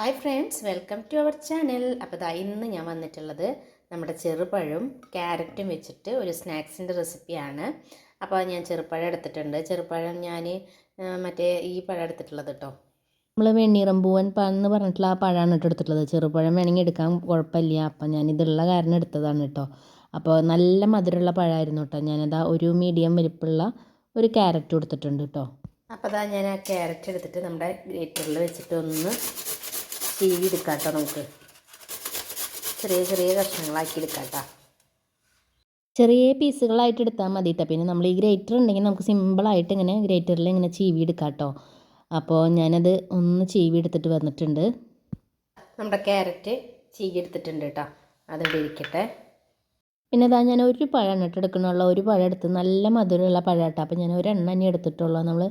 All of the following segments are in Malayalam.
Hi friends welcome to our channel. അപ്പോൾ ദാ ഇന്ന് ഞാൻ വന്നിട്ടുള്ളത് നമ്മുടെ ചെറുപഴവും ക്യാരറ്റും വെച്ചിട്ട് ഒരു സ്നാക്സിന്റെ റെസിപ്പിയാണ്. അപ്പോൾ ഞാൻ ചെറുപഴം എടുത്തിട്ടുണ്ട്. ചെറുപഴം ഞാൻ മറ്റേ ഈ പഴം എടുത്തിട്ടുള്ളത് കേട്ടോ. നമ്മൾ വെണ്ണീറമ്പൂവൻ പഴം എന്ന് പറഞ്ഞിട്ടുള്ള ആ പഴമാണ് കേട്ടോ എടുത്തിട്ടുള്ളത്. ചെറുപഴം വേണമെങ്കിൽ എടുക്കാൻ കുഴപ്പമില്ല. അപ്പം ഞാൻ ഇതുള്ള കാരണം എടുത്തതാണ് കേട്ടോ. അപ്പോൾ നല്ല മധുരമുള്ള പഴമായിരുന്നു കേട്ടോ. ഞാനതാ ഒരു മീഡിയം വലിപ്പമുള്ള ഒരു ക്യാരറ്റ് കൊടുത്തിട്ടുണ്ട് കേട്ടോ. അപ്പോൾ അതാ ഞാൻ ആ ക്യാരറ്റ് എടുത്തിട്ട് നമ്മുടെ ഗ്രേറ്ററിൽ വെച്ചിട്ട് ഒന്ന് ചീവി എടുക്കാം കേട്ടോ നമുക്ക്. ചെറിയ ചെറിയ കഷ്ണങ്ങളാക്കി എടുക്കാം കേട്ടോ ചെറിയ പീസുകളായിട്ട് എടുത്താൽ മതി കേട്ടോ പിന്നെ നമ്മൾ ഈ ഗ്രേറ്റർ ഉണ്ടെങ്കിൽ നമുക്ക് സിമ്പിളായിട്ട് ഇങ്ങനെ ഗ്രേറ്ററിൽ ഇങ്ങനെ ചീവി എടുക്കാം കേട്ടോ അപ്പോൾ ഞാനത് ഒന്ന് ചീവി എടുത്തിട്ട് വന്നിട്ടുണ്ട്. നമ്മുടെ ക്യാരറ്റ് ചീവി എടുത്തിട്ടുണ്ട് കേട്ടോ. അതിവിടെ ഇരിക്കട്ടെ. പിന്നെ ഇതാ ഞാൻ ഒരു പഴം ഇട്ട് എടുക്കണുള്ള ഒരു പഴം എടുത്ത് നല്ല മധുരമുള്ള പഴം കേട്ടോ അപ്പോൾ ഞാൻ ഒരെണ്ണ തന്നെ എടുത്തിട്ടുള്ളൂ. നമ്മൾ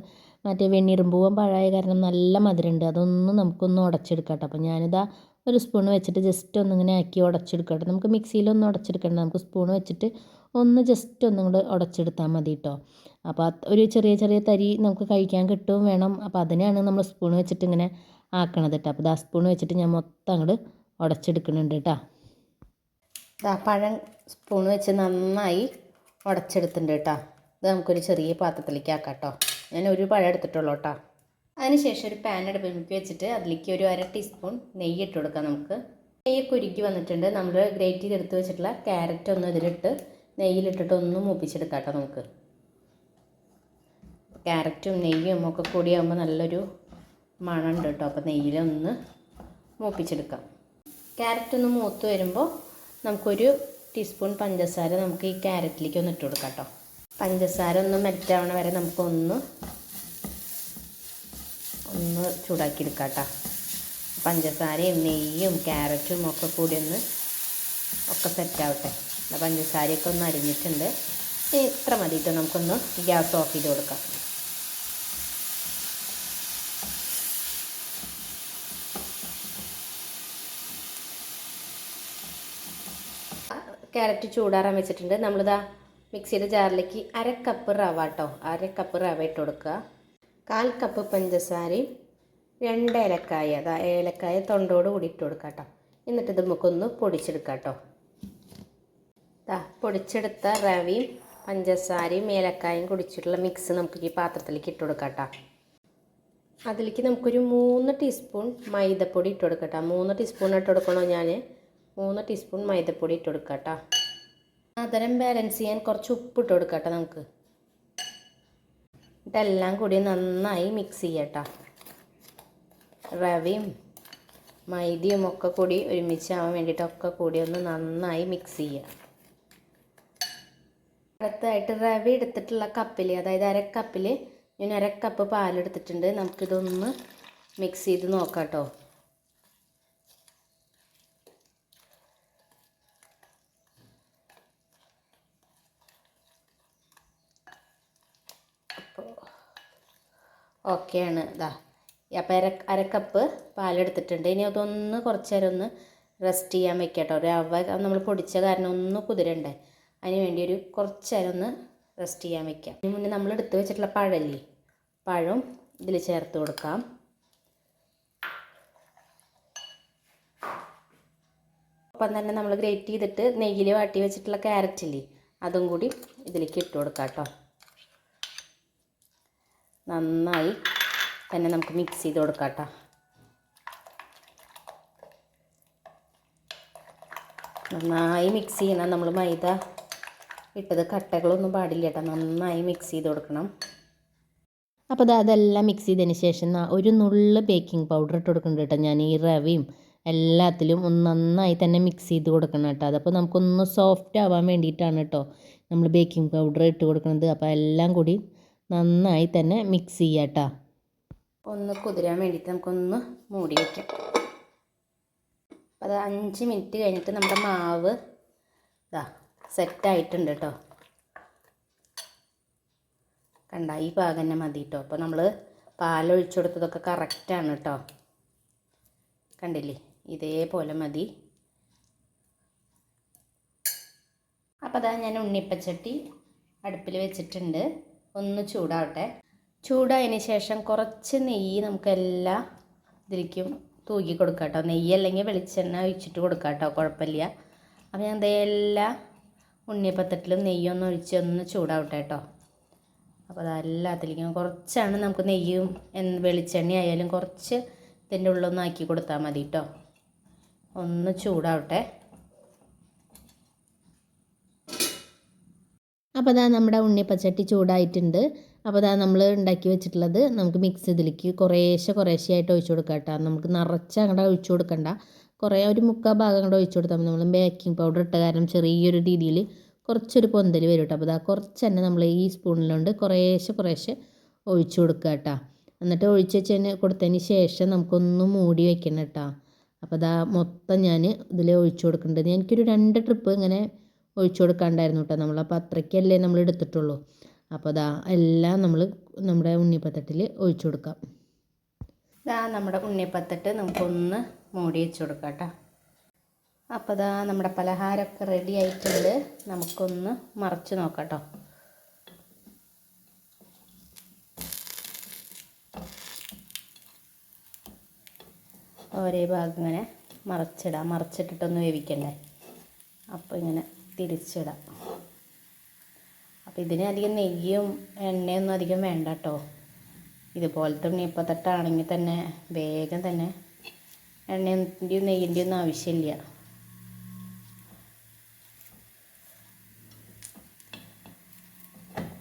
മറ്റേ വെണ്ണീറുമ്പൂവൻ പഴമായ കാരണം നല്ല മധുരമുണ്ട്. അതൊന്നും നമുക്കൊന്ന് ഉടച്ചെടുക്കാം അപ്പോൾ ഞാനിതാ ഒരു സ്പൂൺ വെച്ചിട്ട് ജസ്റ്റ് ഒന്നിങ്ങനെ ആക്കി ഉടച്ചെടുക്കട്ടെ. നമുക്ക് മിക്സിയിലൊന്നും ഉടച്ചെടുക്കണ്ട. നമുക്ക് സ്പൂൺ വെച്ചിട്ട് ഒന്ന് ജസ്റ്റ് ഒന്നും കൂടെ ഉടച്ചെടുത്താൽ മതി കേട്ടോ അപ്പോൾ ഒരു ചെറിയ ചെറിയ തരി നമുക്ക് കഴിക്കാൻ കിട്ടുകയും വേണം. അപ്പോൾ അതിനാണ് നമ്മൾ സ്പൂൺ വെച്ചിട്ട് ഇങ്ങനെ ആക്കണത് കേട്ടോ. അപ്പോൾ ആ സ്പൂൺ വെച്ചിട്ട് ഞാൻ മൊത്തം അങ്ങോട്ട് ഉടച്ചെടുക്കുന്നുണ്ട് കേട്ടോ. ഇതാ പഴം സ്പൂൺ വെച്ച് നന്നായി ഉടച്ചെടുത്തിട്ടുണ്ട് കേട്ടോ. ഇത് നമുക്കൊരു ചെറിയ പാത്രത്തിലേക്ക് ആക്കാം കേട്ടോ. ഞാൻ ഒരു പഴം എടുത്തിട്ടുള്ളൂ കേട്ടോ. അതിനുശേഷം ഒരു പാൻ അടുപ്പിലേക്ക് വെച്ചിട്ട് അതിലേക്ക് ഒരു അര ടീസ്പൂൺ നെയ്യ് ഇട്ട് കൊടുക്കാം നമുക്ക്. നെയ്യൊക്കെ ഉരുക്കി വന്നിട്ടുണ്ട്. നമ്മൾ ഗ്രേറ്റ് ചെയ്തെടുത്ത് വെച്ചിട്ടുള്ള ക്യാരറ്റ് ഒന്ന് ഇതിലിട്ട് നെയ്യിലിട്ടിട്ട് ഒന്ന് മൂപ്പിച്ചെടുക്കാം കേട്ടോ നമുക്ക്. ക്യാരറ്റും നെയ്യും ഒക്കെ കൂടിയാകുമ്പോൾ നല്ലൊരു മണമുണ്ട് കേട്ടോ. അപ്പോൾ നെയ്യിലൊന്ന് മൂപ്പിച്ചെടുക്കാം. ക്യാരറ്റ് ഒന്ന് മൂത്ത് വരുമ്പോൾ നമുക്കൊരു ടീസ്പൂൺ പഞ്ചസാര നമുക്ക് ഈ ക്യാരറ്റിലേക്ക് ഒന്ന് ഇട്ട് കൊടുക്കാം കേട്ടോ. പഞ്ചസാര ഒന്ന് മെൽറ്റാവണ വരെ നമുക്കൊന്ന് ഒന്ന് ചൂടാക്കി എടുക്കാം കേട്ടോ പഞ്ചസാരയും നെയ്യും ക്യാരറ്റും ഒക്കെ കൂടി ഒന്ന് ഒക്കെ സെറ്റാവട്ടെ പഞ്ചസാരയൊക്കെ ഒന്ന് അരിഞ്ഞിട്ടുണ്ട്. ഇത്ര മതിയിട്ട് നമുക്കൊന്ന് ഗ്യാസ് ഓഫ് ചെയ്ത് കൊടുക്കാം. ക്യാരറ്റ് ചൂടാറാൻ വെച്ചിട്ടുണ്ട്. നമ്മളിതാ മിക്സിയുടെ ജാറിലേക്ക് അര കപ്പ് റവ കേട്ടോ അര കപ്പ് റവ ഇട്ട് കൊടുക്കുക. കാൽ കപ്പ് പഞ്ചസാരയും രണ്ട് ഏലക്കായ അതാ ഏലക്കായ തൊണ്ടോട് കൂടി ഇട്ട് കൊടുക്കുക കേട്ടോ എന്നിട്ട് ഇത് നമുക്കൊന്ന് പൊടിച്ചെടുക്കാം കേട്ടോ പൊടിച്ചെടുത്ത റവയും പഞ്ചസാരയും ഏലക്കായും കുടിച്ചിട്ടുള്ള മിക്സ് നമുക്ക് ഈ പാത്രത്തിലേക്ക് ഇട്ട് കൊടുക്കാം കേട്ടോ അതിലേക്ക് നമുക്കൊരു മൂന്ന് ടീസ്പൂൺ മൈദപ്പൊടി ഇട്ട് കൊടുക്കാം കേട്ടോ മൂന്ന് ടീസ്പൂൺ ഇട്ട് കൊടുക്കണോ ഞാൻ മൂന്ന് ടീസ്പൂൺ മൈദപ്പൊടി ഇട്ട് കൊടുക്കാം കേട്ടോ മധുരം ബാലൻസ് ചെയ്യാൻ കുറച്ച് ഉപ്പിട്ട് കൊടുക്കട്ടെ കൊടുക്കാം കേട്ടോ നമുക്ക്. ഇതെല്ലാം കൂടി നന്നായി മിക്സ് ചെയ്യട്ടോ. റവയും മൈദയും ഒക്കെ കൂടി ഒരുമിച്ചാവാൻ വേണ്ടിയിട്ടൊക്കെ കൂടി ഒന്ന് നന്നായി മിക്സ് ചെയ്യുക അടുത്തായിട്ട് റവ എടുത്തിട്ടുള്ള കപ്പിൽ അതായത് അരക്കപ്പിൽ കപ്പിൽ ഞാൻ അരക്കപ്പ് കപ്പ് പാലെടുത്തിട്ടുണ്ട്. നമുക്കിതൊന്ന് മിക്സ് ചെയ്ത് നോക്കാം കേട്ടോ ഓക്കെയാണ്. ഇതാ അപ്പോൾ അര അരക്കപ്പ് കപ്പ് പാലെടുത്തിട്ടുണ്ട്. ഇനി അതൊന്ന് കുറച്ച് നേരം ഒന്ന് റെസ്റ്റ് ചെയ്യാൻ വെക്കട്ടോ. റവ നമ്മൾ പൊടിച്ച കാരണം ഒന്ന് കുതിരണ്ടേ. അതിന് വേണ്ടി ഒരു കുറച്ച് നേരം ഒന്ന് റെസ്റ്റ് ചെയ്യാൻ വെക്കാം. അതിന് മുന്നേ നമ്മൾ എടുത്ത് വെച്ചിട്ടുള്ള പഴല്ലേ? പഴം ഇതിൽ ചേർത്ത് കൊടുക്കാം. ഒപ്പം തന്നെ നമ്മൾ ഗ്രേറ്റ് ചെയ്തിട്ട് നെയ്യിൽ വാട്ടി വെച്ചിട്ടുള്ള ക്യാരറ്റില്ലേ അതും കൂടി ഇതിലേക്ക് ഇട്ട് കൊടുക്കാം കേട്ടോ. നന്നായി തന്നെ നമുക്ക് മിക്സ് ചെയ്ത് കൊടുക്കാം കേട്ടോ നന്നായി മിക്സ് ചെയ്യണം. നമ്മൾ മൈദ ഇട്ടത് കട്ടകളൊന്നും പാടില്ല കേട്ടോ. നന്നായി മിക്സ് ചെയ്ത് കൊടുക്കണം. അപ്പോൾ അത് അതെല്ലാം മിക്സ് ചെയ്തതിന് ശേഷം ഒരു നുള്ള് ബേക്കിംഗ് പൗഡർ ഇട്ട് കൊടുക്കുന്നുണ്ട് കേട്ടോ ഞാൻ ഈ റവയും എല്ലാത്തിലും ഒന്ന് നന്നായി തന്നെ മിക്സ് ചെയ്ത് കൊടുക്കണം കേട്ടോ. അതപ്പോൾ നമുക്കൊന്ന് സോഫ്റ്റ് ആവാൻ വേണ്ടിയിട്ടാണ് കേട്ടോ നമ്മൾ ബേക്കിംഗ് പൗഡർ ഇട്ട് കൊടുക്കുന്നത് അപ്പോൾ എല്ലാം കൂടി നന്നായി തന്നെ മിക്സ് ചെയ്യുക കേട്ടോ ഒന്ന് കുതിരാൻ വേണ്ടിയിട്ട് നമുക്കൊന്ന് മൂടി വയ്ക്കാം അത് അഞ്ച് മിനിറ്റ് കഴിഞ്ഞിട്ട് നമ്മുടെ മാവ് ഇതാ സെറ്റായിട്ടുണ്ട് കേട്ടോ കണ്ട ഈ പാകം തന്നെ മതി കേട്ടോ അപ്പോൾ നമ്മൾ പാലൊഴിച്ചു കൊടുത്തതൊക്കെ കറക്റ്റാണ് കേട്ടോ കണ്ടില്ലേ? ഇതേപോലെ മതി. അപ്പോൾ അതാ ഞാൻ ഉണ്ണിപ്പച്ചട്ടി അടുപ്പിൽ വെച്ചിട്ടുണ്ട്. ഒന്ന് ചൂടാവട്ടെ. ചൂടായതിന് ശേഷം കുറച്ച് നെയ്യ് നമുക്ക് എല്ലാ ഇതിലേക്കും തൂക്കി കൊടുക്കാം കേട്ടോ നെയ്യ് അല്ലെങ്കിൽ വെളിച്ചെണ്ണ ഒഴിച്ചിട്ട് കൊടുക്കാം കേട്ടോ കുഴപ്പമില്ല. അപ്പോൾ ഞാൻ ഇതെല്ലാം ഉണ്ണിയപ്പത്തട്ടിലും നെയ്യൊന്ന് ഒഴിച്ച് ഒന്ന് ചൂടാവട്ടെ കേട്ടോ. അപ്പോൾ അതെല്ലാത്തിലേക്കും കുറച്ചാണ് നമുക്ക് നെയ്യും വെളിച്ചെണ്ണ ആയാലും കുറച്ച് ഇതിന്റെ ഉള്ളൊന്നും ആക്കി കൊടുത്താൽ മതി കേട്ടോ. ഒന്ന് ചൂടാവട്ടെ. അപ്പോൾ അതാ നമ്മുടെ ഉണ്ണി പച്ചട്ടി ചൂടായിട്ടുണ്ട്. അപ്പോൾ അതാ നമ്മൾ ഉണ്ടാക്കി വെച്ചിട്ടുള്ളത് നമുക്ക് മിക്സ് ഇതിലേക്ക് കുറേശ്ശെ കുറേശ്ശെ ആയിട്ട് ഒഴിച്ചു കൊടുക്കാം കേട്ടോ. നമുക്ക് നിറച്ച് അങ്ങോട്ട് ഒഴിച്ചു കൊടുക്കണ്ട. കുറേ ഒരു മുക്കാൽ ഭാഗം അങ്ങോട്ട് ഒഴിച്ചു കൊടുത്താൽ നമ്മൾ ബേക്കിംഗ് പൗഡർ ഇട്ട കാരണം ചെറിയൊരു രീതിയിൽ കുറച്ചൊരു പൊന്തൽ വരും കേട്ടോ. അപ്പോൾ അതാ കുറച്ച് തന്നെ നമ്മൾ ഈ സ്പൂണിലുണ്ട് കുറേശ്ശെ കുറേശ്ശെ ഒഴിച്ചു കൊടുക്കുക കേട്ടോ. എന്നിട്ട് ഒഴിച്ച് വെച്ചതിന് കൊടുത്തതിന് ശേഷം നമുക്കൊന്ന് മൂടി വെക്കണം കേട്ടോ. അപ്പോൾ അതാ മൊത്തം ഞാൻ ഇതിൽ ഒഴിച്ചു കൊടുക്കേണ്ടത് എനിക്കൊരു രണ്ട് ട്രിപ്പ് ഇങ്ങനെ ഒഴിച്ചു കൊടുക്കാണ്ടായിരുന്നു കേട്ടോ നമ്മൾ അപ്പോൾ അത്രയ്ക്കല്ലേ നമ്മൾ എടുത്തിട്ടുള്ളൂ. അപ്പോൾ അതാ എല്ലാം നമ്മൾ നമ്മുടെ ഉണ്ണിപ്പത്തട്ടിൽ ഒഴിച്ചു കൊടുക്കാം. ഇതാ നമ്മുടെ ഉണ്ണിപ്പത്തട്ട് നമുക്കൊന്ന് മൂടി വെച്ച് കൊടുക്കാം കേട്ടോ അപ്പോൾ ഇതാ നമ്മുടെ പലഹാരമൊക്കെ റെഡി ആയിട്ടുണ്ട്. നമുക്കൊന്ന് മറച്ച് നോക്കാം കേട്ടോ ഒരേ ഭാഗം ഇങ്ങനെ മറച്ചിടാം. മറച്ചിട്ടിട്ടൊന്ന് വേവിക്കണ്ടേ? അപ്പോൾ ഇങ്ങനെ തിരിച്ചിടാം. അപ്പോൾ ഇതിന് അധികം നെയ്യും എണ്ണയൊന്നും അധികം വേണ്ട കേട്ടോ ഇതുപോലത്തെ ഉണ്ണിയപ്പത്തട്ടാണെങ്കിൽ തന്നെ വേഗം തന്നെ എണ്ണന്റെയും നെയ്യിന്റെയും ഒന്നും ആവശ്യമില്ല.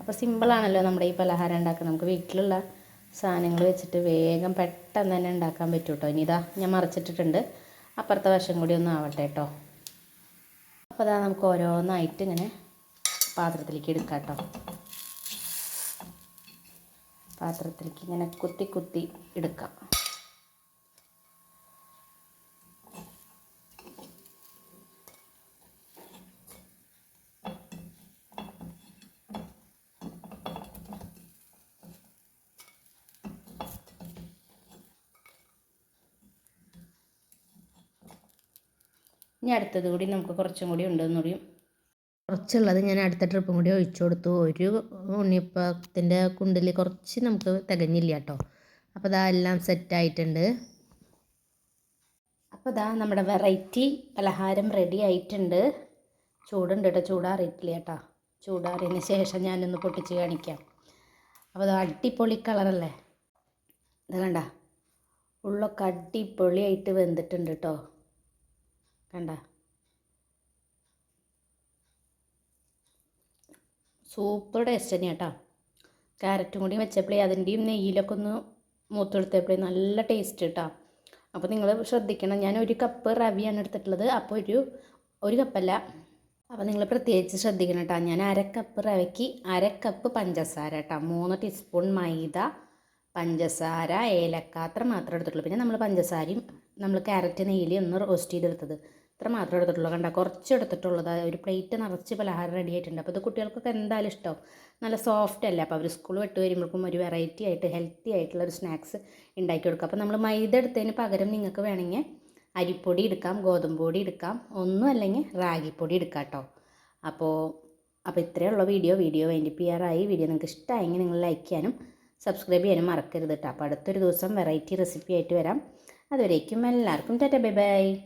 അപ്പോൾ സിമ്പിളാണല്ലോ നമ്മുടെ ഈ പലഹാരം ഉണ്ടാക്കുന്നത് നമുക്ക് വീട്ടിലുള്ള സാധനങ്ങൾ വെച്ചിട്ട് വേഗം പെട്ടെന്ന് തന്നെ ഉണ്ടാക്കാൻ പറ്റും കേട്ടോ ഇനി ഇതാ ഞാൻ മറിച്ചിട്ടിട്ടുണ്ട്. അപ്പുറത്തെ വശം കൂടി ഒന്നും ആവട്ടെ കേട്ടോ അപ്പോൾ അതാ നമുക്ക് ഓരോന്നായിട്ട് ഇങ്ങനെ പാത്രത്തിലേക്ക് എടുക്കാം കേട്ടോ പാത്രത്തിലേക്ക് ഇങ്ങനെ കുത്തി കുത്തി എടുക്കാം. ഇനി അടുത്തത് കൂടി നമുക്ക് കുറച്ചും കൂടി ഉണ്ടെന്ന് പറയും. കുറച്ചുള്ളത് ഞാൻ അടുത്ത ട്രിപ്പും കൂടി ഒഴിച്ചു കൊടുത്തു. ഒരു ഉണ്ണിയപ്പത്തിന്റെ കുണ്ടിൽ കുറച്ച് നമുക്ക് തികഞ്ഞില്ല കേട്ടോ. അപ്പോൾ ഇതാ എല്ലാം സെറ്റായിട്ടുണ്ട് അപ്പോൾ ഇതാ നമ്മുടെ വെറൈറ്റി പലഹാരം റെഡി ആയിട്ടുണ്ട്. ചൂടുണ്ട് കേട്ടോ ചൂടാറിയിട്ടില്ല കേട്ടോ. ചൂടാറിയതിന് ശേഷം ഞാനൊന്ന് പൊട്ടിച്ച് കാണിക്കാം. അപ്പോൾ ഇത് അടിപൊളി കളറല്ലേ ഇത് കണ്ട? ഉള്ളൊക്കെ അടിപൊളിയായിട്ട് വെന്തിട്ടുണ്ട് കേട്ടോ. കണ്ട. സൂപ്പർ ടേസ്റ്റ് തന്നെയാണ് കേട്ടോ ക്യാരറ്റും കൂടി വെച്ചപ്പോഴേ അതിന്റെയും നെയ്യിലൊക്കെ ഒന്ന് മൂത്തെടുത്തപ്പോഴേ നല്ല ടേസ്റ്റ് കേട്ടോ അപ്പോൾ നിങ്ങൾ ശ്രദ്ധിക്കണം. ഞാൻ ഒരു കപ്പ് റവിയാണ് എടുത്തിട്ടുള്ളത്. അപ്പോൾ ഒരു ഒരു കപ്പല്ല അപ്പോൾ നിങ്ങൾ പ്രത്യേകിച്ച് ശ്രദ്ധിക്കണം കേട്ടോ ഞാൻ അര കപ്പ് റവയ്ക്ക് അര കപ്പ് പഞ്ചസാര കേട്ടോ മൂന്ന് ടീസ്പൂൺ മൈദ പഞ്ചസാര ഏലക്ക അത്ര മാത്രമേ എടുത്തിട്ടുള്ളൂ. പിന്നെ നമ്മൾ പഞ്ചസാരയും നമ്മൾ ക്യാരറ്റ് നെയ്യിൽ ഒന്ന് റോസ്റ്റ് ചെയ്തെടുത്തത്. ഇത്ര മാത്രമേ എടുത്തിട്ടുള്ളൂ. കണ്ട? കുറച്ച് എടുത്തിട്ടുള്ളത്. ഒരു പ്ലേറ്റ് നിറച്ച് പലഹാരം റെഡി ആയിട്ടുണ്ട്. അപ്പോൾ ഇത് കുട്ടികൾക്കൊക്കെ എന്തായാലും ഇഷ്ടം നല്ല സോഫ്റ്റ് അല്ലേ? അപ്പോൾ അവർ സ്കൂൾ വിട്ട് വരുമ്പോഴേക്കും ഒരു വെറൈറ്റി ആയിട്ട് ഹെൽത്തി ആയിട്ടുള്ള ഒരു സ്നാക്സ് ഉണ്ടാക്കി കൊടുക്കുക അപ്പോൾ നമ്മൾ മൈദ എടുത്തതിന് പകരം നിങ്ങൾക്ക് വേണമെങ്കിൽ അരിപ്പൊടി എടുക്കാം ഗോതമ്പ് പൊടി എടുക്കാം. ഒന്നും അല്ലെങ്കിൽ റാഗിപ്പൊടി എടുക്കാം കേട്ടോ. അപ്പോൾ അപ്പോൾ ഇത്രയുള്ള വീഡിയോ. വീഡിയോ വേണ്ടി ചെയ്യാറായി. വീഡിയോ നിങ്ങൾക്ക് ഇഷ്ടമായെങ്കിൽ നിങ്ങൾ ലൈക്ക് ചെയ്യാനും സബ്സ്ക്രൈബ് ചെയ്യാനും മറക്കരുത് കേട്ടോ. അപ്പോൾ അടുത്തൊരു ദിവസം വെറൈറ്റി റെസിപ്പി ആയിട്ട് വരാം. അതുവരേക്കും എല്ലാവർക്കും ടാറ്റ ബൈ ബൈ.